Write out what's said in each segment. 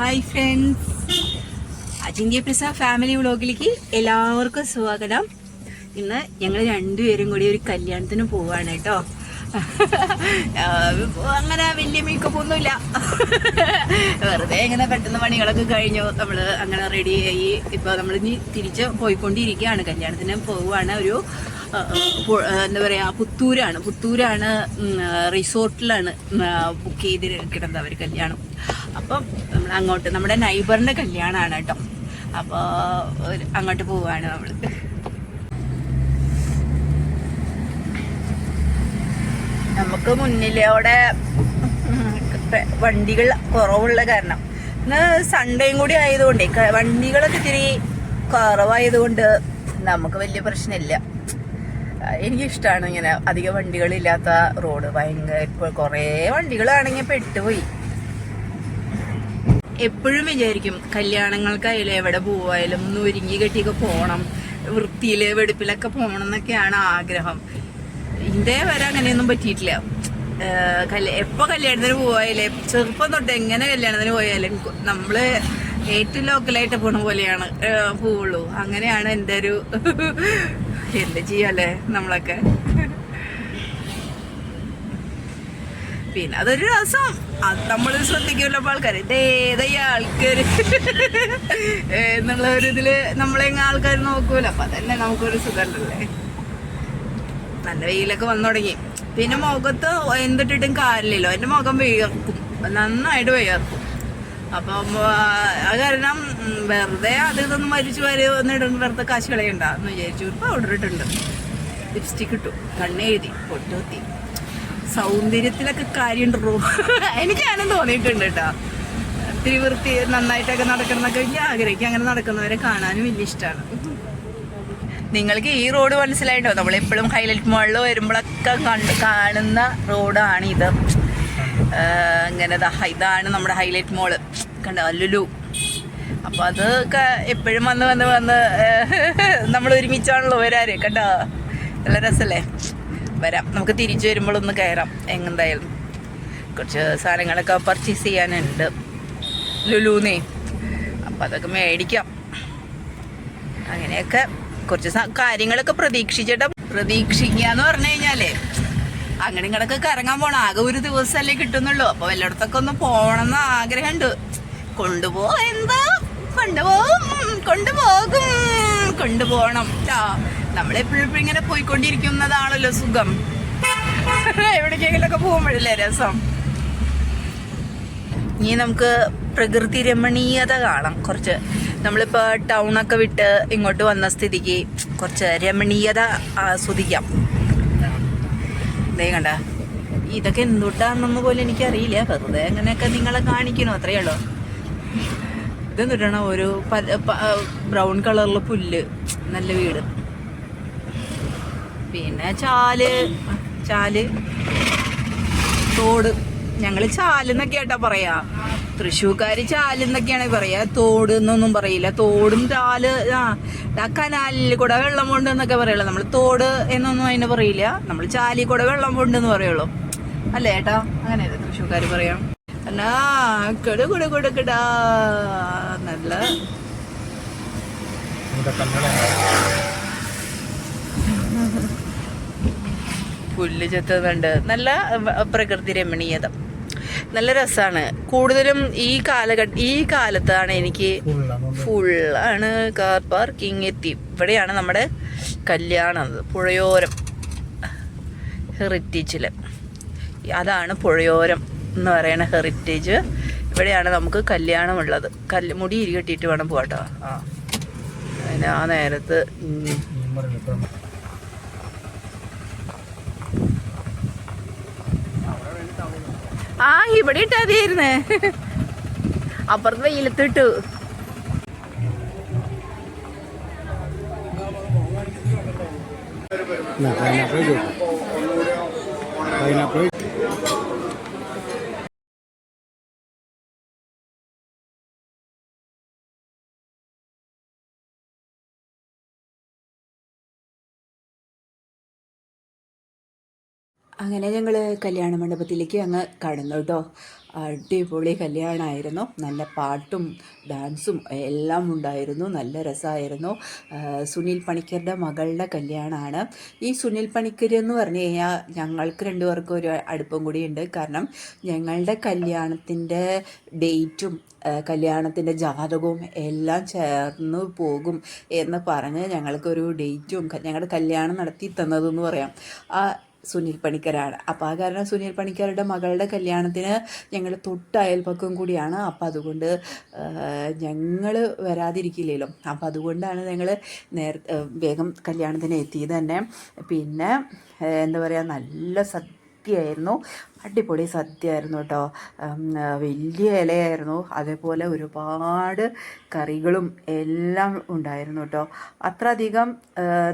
Hi friends അജിന്ത്യ പ്രസ family വ്ളോഗിലേക്ക് എല്ലാവർക്കും സ്വാഗതം. ഇന്ന് ഞങ്ങൾ രണ്ടുപേരും കൂടി ഒരു കല്യാണത്തിന് പോവാണ് കേട്ടോ. അങ്ങനെ വലിയ മേക്കപ്പ് ഒന്നുമില്ല. വെറുതെ ഇങ്ങനെ പെട്ടെന്ന് പണികളൊക്കെ കഴിഞ്ഞു. നമ്മൾ അങ്ങനെ റെഡി ആയി. ഇപ്പോൾ നമ്മൾ ഇനി തിരിച്ച് പോയിക്കൊണ്ടിരിക്കുകയാണ്. കല്യാണത്തിന് പോവുകയാണ് ഒരു എന്താ പറയാ പുത്തൂരാണ്. പുത്തൂരാണ് റിസോർട്ടിലാണ് ബുക്ക് ചെയ്ത് കിടന്നത് അവർ കല്യാണം. അപ്പം നമ്മൾ അങ്ങോട്ട് നമ്മുടെ നൈബറിന്റെ കല്യാണമാണ് കേട്ടോ. അപ്പോൾ അങ്ങോട്ട് പോവാണ് നമ്മൾ നമുക്ക് മുന്നിലൂടെ വണ്ടികൾ കുറവുള്ള കാരണം. ഇന്ന് സൺഡേയും കൂടി ആയതുകൊണ്ട് വണ്ടികളൊക്കെ ഇത്തിരി കുറവായതുകൊണ്ട് നമുക്ക് വലിയ പ്രശ്നമില്ല. എനിക്കിഷ്ടമാണ് ഇങ്ങനെ അധികം വണ്ടികളില്ലാത്ത റോഡ്. ഭയങ്കര ഇപ്പോൾ കുറേ വണ്ടികളാണെങ്കിൽ പെട്ടുപോയി. എപ്പോഴും വിചാരിക്കും കല്യാണങ്ങൾക്കായാലും എവിടെ പോവായാലും ഒന്ന് ഒരുങ്ങി കെട്ടിയൊക്കെ പോകണം വൃത്തിയിൽ വെടുപ്പിലൊക്കെ പോകണം എന്നൊക്കെയാണ് ആഗ്രഹം. ഇതേ വരെ അങ്ങനെയൊന്നും പറ്റിയിട്ടില്ല. എപ്പോൾ കല്യ എപ്പോ കല്യാണത്തിന് പോയാലേ ചെറുപ്പം തൊട്ട് എങ്ങനെ കല്യാണത്തിന് പോയാലും നമ്മൾ ഏറ്റവും ലോക്കലായിട്ട് പോണ പോലെയാണ് പോവുള്ളൂ. അങ്ങനെയാണ് എന്റെ ഒരു എന്ത് ചെയ്യാല്ലേ നമ്മളൊക്കെ? പിന്നെ അതൊരു രസം. അത് നമ്മൾ ശ്രദ്ധിക്കുമല്ലോ അപ്പൊ ആൾക്കാർ എന്നുള്ള ഒരു ഇതിൽ നമ്മളെങ്ങ ആൾക്കാർ നോക്കൂല. അപ്പൊ അതന്നെ നമുക്കൊരു സുഖമല്ലേ? നല്ല വെയിലൊക്കെ വന്നു തുടങ്ങി. പിന്നെ മുഖത്ത് എന്തിട്ടിട്ടും കാര്യമില്ലല്ലോ എന്റെ മുഖം വിയർക്കും. നന്നായിട്ട് വിയർക്കും. അപ്പൊ ആ, കാരണം വെറുതെ അത് ഇതൊന്നും മരിച്ചു വരെ വന്നിടുന്ന വെറുതെ കാശ് കളയണ്ട എന്ന് വിചാരിച്ചു. ഒരു പൗഡർ ഇട്ടുണ്ട് ലിപ്സ്റ്റിക് ഇട്ടു. കണ്ണെഴുതി. പൊട്ടുത്തി സൗന്ദര്യത്തിലൊക്കെ കാര്യമുണ്ടോ എനിക്ക് ഞാനും തോന്നിയിട്ടുണ്ട് കേട്ടോ. ഒത്തിരി വൃത്തി നന്നായിട്ടൊക്കെ നടക്കണമെന്നൊക്കെ എനിക്ക് ആഗ്രഹിക്കും. അങ്ങനെ നടക്കുന്നവരെ കാണാനും വലിയ ഇഷ്ടമാണ്. നിങ്ങൾക്ക് ഈ റോഡ് മനസ്സിലായിട്ടോ നമ്മളെപ്പോഴും ഹൈലൈറ്റ് മോളിൽ വരുമ്പോഴൊക്കെ കണ്ട് കാണുന്ന റോഡാണ് ഇത്. ഇങ്ങനെ ഇതാണ് നമ്മുടെ ഹൈലൈറ്റ് മോൾ കണ്ട? അല്ലുലു അപ്പൊ അത് എപ്പോഴും വന്ന് വന്ന് വന്ന് നമ്മൾ ഒരുമിച്ചാണല്ലോ വരാറ്. കണ്ടോ? നല്ല രസല്ലേ? വരാം. നമുക്ക് തിരിച്ചു വരുമ്പോഴൊന്ന് കയറാം. എങ്ങെന്തായാലും കുറച്ച് സാധനങ്ങളൊക്കെ പർച്ചേസ് ചെയ്യാനുണ്ട്. ലുലൂന്നേ. അപ്പം അതൊക്കെ മേടിക്കാം. അങ്ങനെയൊക്കെ കുറച്ച് കാര്യങ്ങളൊക്കെ പ്രതീക്ഷിച്ചിട്ട് പ്രതീക്ഷിക്കുക എന്ന് പറഞ്ഞു കഴിഞ്ഞാലേ അങ്ങനെ ഇങ്ങടൊക്കെ കറങ്ങാൻ പോണം. ആകെ ഒരു ദിവസമല്ലേ കിട്ടുന്നുള്ളൂ. അപ്പൊ വല്ലയിടത്തൊക്കെ ഒന്ന് പോകണം എന്ന് ആഗ്രഹമുണ്ട്. കൊണ്ടുപോ എന്താ? കൊണ്ടുപോകും കൊണ്ടുപോകും. കൊണ്ടുപോകണം. കേട്ടോ നമ്മളെപ്പോഴും ഇങ്ങനെ പോയിക്കൊണ്ടിരിക്കുന്നതാണല്ലോ സുഖം. എവിടേക്കെങ്കിലൊക്കെ പോകുമ്പോഴല്ലേ രസം. ഇനി നമുക്ക് പ്രകൃതി രമണീയത കാണാം. കുറച്ച് നമ്മളിപ്പോൾ ടൗണൊക്കെ വിട്ട് ഇങ്ങോട്ട് വന്ന സ്ഥിതിക്ക് കുറച്ച് രമണീയത ആസ്വദിക്കാം. ദേ കണ്ട ഇതൊക്കെ എന്തുട്ടാണെന്ന് പോലും എനിക്കറിയില്ല. വെറുതെ അങ്ങനെയൊക്കെ നിങ്ങളെ കാണിക്കണോ? അത്രയേ ഉള്ളൂ. ഇതെന്തുട്ടാണ് ഒരു ബ്രൗൺ കളറിലെ പുല്ല്. നല്ല വീട്. പിന്നെ ചാൽ. ചാൽ. തോട്. ഞങ്ങൾ ചാലെന്നൊക്കെ ആട്ടാ പറയാ. തൃശ്ശൂർക്കാര് ചാലെന്നൊക്കെയാണ് പറയാ. തോട് എന്നൊന്നും പറയില്ല. തോടും ചാൽ ആ കനാലിൽ കൂടെ വെള്ളം കൊണ്ട് എന്നൊക്കെ പറയുള്ളൂ. നമ്മൾ തോട് എന്നൊന്നും അതിനെ പറയില്ല. നമ്മൾ ചാലിൽ കൂടെ വെള്ളം കൊണ്ട് എന്ന് പറയുള്ളൂ. അല്ലേ ഏട്ടാ? അങ്ങനെയല്ലേ തൃശ്ശൂർക്കാര് പറയാം. എന്നാ കിട. പുല്ല് ചെത്തുന്നുണ്ട്. നല്ല പ്രകൃതി രമണീയത. നല്ല രസമാണ് കൂടുതലും ഈ കാലഘട്ട ഈ കാലത്താണ് എനിക്ക് ഫുള്ളാണ് കാർ പാർക്കിംഗ് എത്തി. ഇവിടെയാണ് നമ്മുടെ കല്യാണം. പുഴയോരം. ഹെറിറ്റേജിൽ അതാണ് പുഴയോരം എന്ന് പറയുന്ന ഹെറിറ്റേജ്. ഇവിടെയാണ് നമുക്ക് കല്യാണമുള്ളത്. കല്ല് മുടി ഇരി കെട്ടിയിട്ട് വേണം പോകട്ടോ ആ. പിന്നെ ആ നേരത്ത് ആ ഇവിടെ ഇട്ടാതിയായിരുന്നേ. അപ്പുറത്ത് വെയിലത്തിട്ടു. പൈനാപ്പിൾ പൈനാപ്പിൾ അങ്ങനെ ഞങ്ങൾ കല്യാണ മണ്ഡപത്തിലേക്ക് അങ്ങ് കടന്നു കേട്ടോ. അടിപൊളി കല്യാണമായിരുന്നു നല്ല പാട്ടും ഡാൻസും എല്ലാം ഉണ്ടായിരുന്നു. നല്ല രസമായിരുന്നു. സുനിൽ പണിക്കരുടെ മകളുടെ കല്യാണമാണ് ഈ സുനിൽ പണിക്കർ എന്ന് പറഞ്ഞു കഴിഞ്ഞാൽ ഞങ്ങൾക്ക് രണ്ടുപേർക്കും ഒരു അടുപ്പം കൂടിയുണ്ട്. കാരണം ഞങ്ങളുടെ കല്യാണത്തിന്റെ ഡേറ്റും കല്യാണത്തിന്റെ ജാതകവും എല്ലാം ചേർന്ന് പോകും എന്ന് പറഞ്ഞ് ഞങ്ങൾക്കൊരു ഡേറ്റും ഞങ്ങളുടെ കല്യാണം നടത്തി തന്നതെന്ന് പറയാം. ആ സുനിൽ പണിക്കരാണ്. അപ്പോൾ ആ കാരണം സുനിൽ പണിക്കരുടെ മകളുടെ കല്യാണത്തിന് ഞങ്ങൾ തൊട്ട് അയൽപ്പക്കം കൂടിയാണ്. അപ്പം അതുകൊണ്ട് ഞങ്ങൾ വരാതിരിക്കില്ലല്ലോ. അപ്പം അതുകൊണ്ടാണ് ഞങ്ങൾ നേര വേഗം കല്യാണത്തിന് എത്തിയത് തന്നെ. പിന്നെ എന്താ പറയുക നല്ല സദ്യയായിരുന്നു അടിപൊളി സദ്യയായിരുന്നു കേട്ടോ. വലിയ ഇലയായിരുന്നു. അതേപോലെ ഒരുപാട് കറികളും എല്ലാം ഉണ്ടായിരുന്നു കേട്ടോ. അത്ര അധികം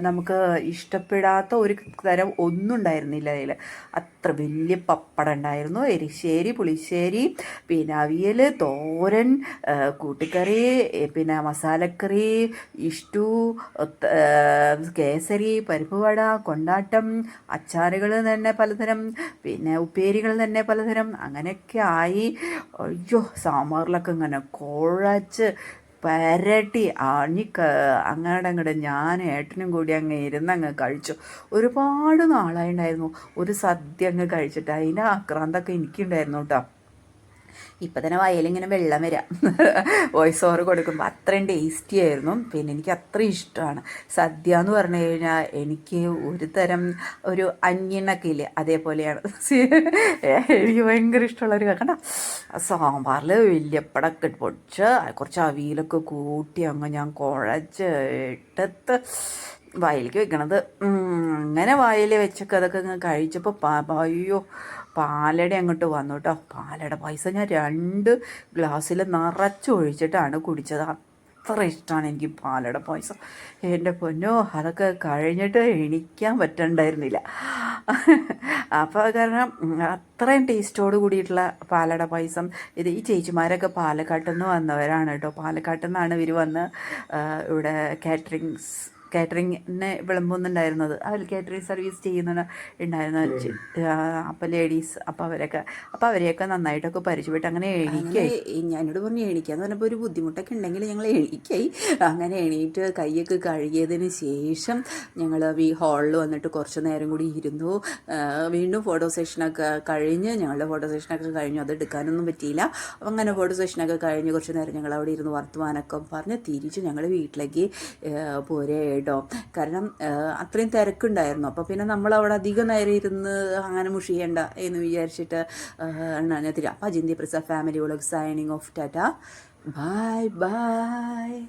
നമുക്ക് ഇഷ്ടപ്പെടാത്ത ഒരു തരം ഒന്നും ഉണ്ടായിരുന്നില്ല അതിൽ. അത്ര വലിയ പപ്പടം ഉണ്ടായിരുന്നു. എരിശ്ശേരി പുളിശ്ശേരി പിന്നെ അവിയൽ തോരൻ കൂട്ടിക്കറി പിന്നെ മസാലക്കറി ഇഷ്ടു കേസരി പരിപ്പ് വട കൊണ്ടാട്ടം അച്ചാറുകൾ തന്നെ പലതരം പിന്നെ ഉപ്പേരികൾ തന്നെ പലതരം അങ്ങനെയൊക്കെ ആയി. അയ്യോ സാമ്പാറിലൊക്കെ ഇങ്ങനെ കുഴച്ച് പരട്ടി അണി അങ്ങോട്ട് അങ്ങോട്ട് ഞാൻ ഏട്ടനും കൂടി അങ്ങ് ഇരുന്ന് അങ്ങ് കഴിച്ചു. ഒരുപാട് നാളായിട്ടുണ്ടായിരുന്നു ഒരു സദ്യ അങ്ങ് കഴിച്ചിട്ട്. അതിന്റെ ആക്രാന്തൊക്കെ എനിക്കുണ്ടായിരുന്നു കേട്ടോ. ഇപ്പം തന്നെ വയലിങ്ങനെ വെള്ളം വരാം. വോയിസ് ഓവർ കൊടുക്കുമ്പോൾ അത്രയും ടേസ്റ്റി ആയിരുന്നു. പിന്നെ എനിക്ക് അത്രയും ഇഷ്ടമാണ്. സദ്യ എന്ന് പറഞ്ഞു കഴിഞ്ഞാൽ എനിക്ക് ഒരു തരം ഒരു അന്യണ്ണൊക്കെ ഇല്ലേ അതേപോലെയാണ്. എനിക്ക് ഭയങ്കര ഇഷ്ടമുള്ള ഒരു കണ്ട സാമ്പാറിൽ വലിയപ്പടൊക്കെ പൊടിച്ച് കുറച്ച് അവിയിലൊക്കെ കൂട്ടി അങ്ങ് ഞാൻ കുഴച്ച് ഇട്ടത്ത് വായിലേക്ക് വെക്കണത്. അങ്ങനെ വയലിൽ വെച്ചൊക്കെ അതൊക്കെ അങ്ങ് കഴിച്ചപ്പോൾ അയ്യോ പാലട അങ്ങോട്ട് വന്നു കേട്ടോ പാലട പൈസ ഞാൻ രണ്ട് ഗ്ലാസ്സിൽ നിറച്ചൊഴിച്ചിട്ടാണ് കുടിച്ചത്. അത്ര ഇഷ്ടമാണ് എനിക്ക് പാലട പായസം എന്റെ പൊന്നോ അതൊക്കെ കഴിഞ്ഞിട്ട് എണിക്കാൻ പറ്റണ്ടായിരുന്നില്ല. അപ്പോൾ കാരണം അത്രയും ടേസ്റ്റോട് കൂടിയിട്ടുള്ള പാലട പായസം ഇത് ഈ ചേച്ചിമാരൊക്കെ പാലക്കാട്ടിൽ നിന്ന് വന്നവരാണ് കേട്ടോ പാലക്കാട്ടിൽ നിന്നാണ് ഇവർ വന്ന് ഇവിടെ കാറ്ററിങ്സ് കാറ്ററിങ്ങിനെ വിളമ്പുന്നുണ്ടായിരുന്നത്. അവർ കാറ്ററിംഗ് സർവീസ് ചെയ്യുന്ന ഉണ്ടായിരുന്ന അപ്പം ലേഡീസ് അപ്പോൾ അവരൊക്കെ അപ്പോൾ അവരെയൊക്കെ നന്നായിട്ടൊക്കെ പരിചയപ്പെട്ട് അങ്ങനെ എണീക്കായി ഞാനോട് പറഞ്ഞു എണീക്കാന്ന് പറഞ്ഞപ്പോൾ ഒരു ബുദ്ധിമുട്ടൊക്കെ ഉണ്ടെങ്കിൽ ഞങ്ങൾ എണീക്കായി. അങ്ങനെ എണീറ്റ് കൈയൊക്കെ കഴുകിയതിന് ശേഷം ഞങ്ങൾ ഈ ഹാളിൽ വന്നിട്ട് കുറച്ച് നേരം കൂടി ഇരുന്നു. വീണ്ടും ഫോട്ടോ സെഷനൊക്കെ കഴിഞ്ഞ് ഞങ്ങളുടെ ഫോട്ടോ സെഷനൊക്കെ കഴിഞ്ഞു. അത് എടുക്കാനൊന്നും പറ്റിയില്ല. അപ്പം അങ്ങനെ ഫോട്ടോ സെഷനൊക്കെ കഴിഞ്ഞ് കുറച്ച് നേരം ഞങ്ങൾ അവിടെ ഇരുന്ന് വർത്തമാനമൊക്കെ പറഞ്ഞ് തിരിച്ച് ഞങ്ങൾ വീട്ടിലേക്ക് പോരേ കേട്ടോ. കാരണം അത്രയും തിരക്കുണ്ടായിരുന്നു. അപ്പോൾ പിന്നെ നമ്മൾ അവിടെ അധികം നേരം ഇരുന്ന് അങ്ങനെ മുഷിയണ്ട എന്ന് വിചാരിച്ചിട്ട് ഞാൻ അപ്പോൾ അജിന്തി Prasad family vlog signing off tata. Bye bye